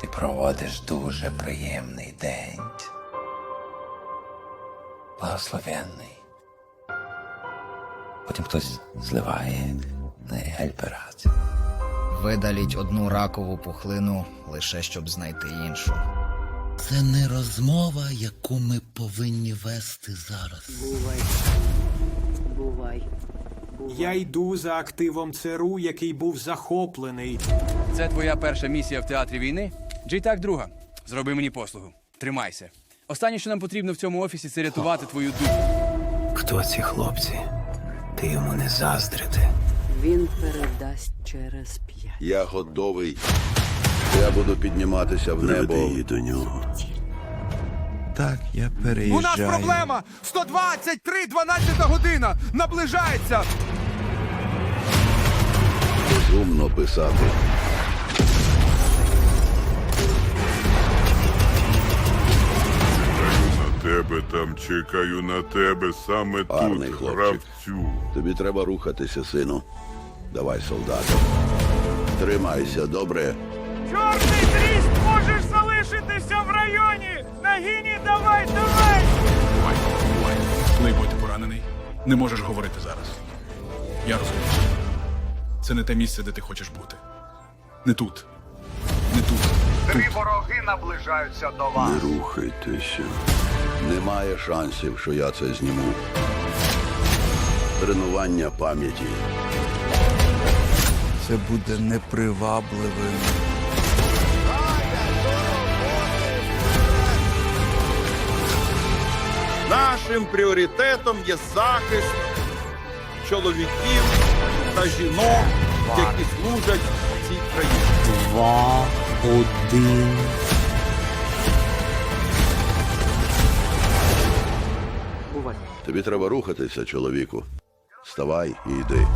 Ти проводиш дуже приємний день. Благословенний. Потім хтось зливає на гель-операцію. Видаліть одну ракову пухлину лише щоб знайти іншу. Це не розмова, яку ми повинні вести зараз. Бувай. Бувай. Я йду за активом ЦРУ, який був захоплений. Це твоя перша місія в театрі війни? Джей так, друга. Зроби мені послугу. Тримайся. Останнє, що нам потрібно в цьому офісі, це рятувати твою душу. Хто ці хлопці? Ти йому не заздрити. Він передасть через п'ять. Я готовий. Я буду підніматися в небо. її до нього. Так, я У нас проблема! 123, 12 година! Наближається! Розумно писати. Тебе там чекаю на тебе саме Гарний тут, хлопчик. гравцю. Тобі треба рухатися, сину. Давай, солдат. Тримайся, добре. Чорний тріст можеш залишитися в районі! Нагіні, давай, давай! Бувай, бувай. Плейбой, ти поранений. Не можеш говорити зараз. Я розумію. Це не те місце, де ти хочеш бути. Не тут. Не тут. Три вороги наближаються до вас. Не рухайтеся. Немає шансів, що я це зніму. Тренування пам'яті. Це буде непривабливим. Нашим пріоритетом є захист чоловіків та жінок, які служать цій країні. Два, один. Тобі треба рухатися, чоловіку. Вставай і йди.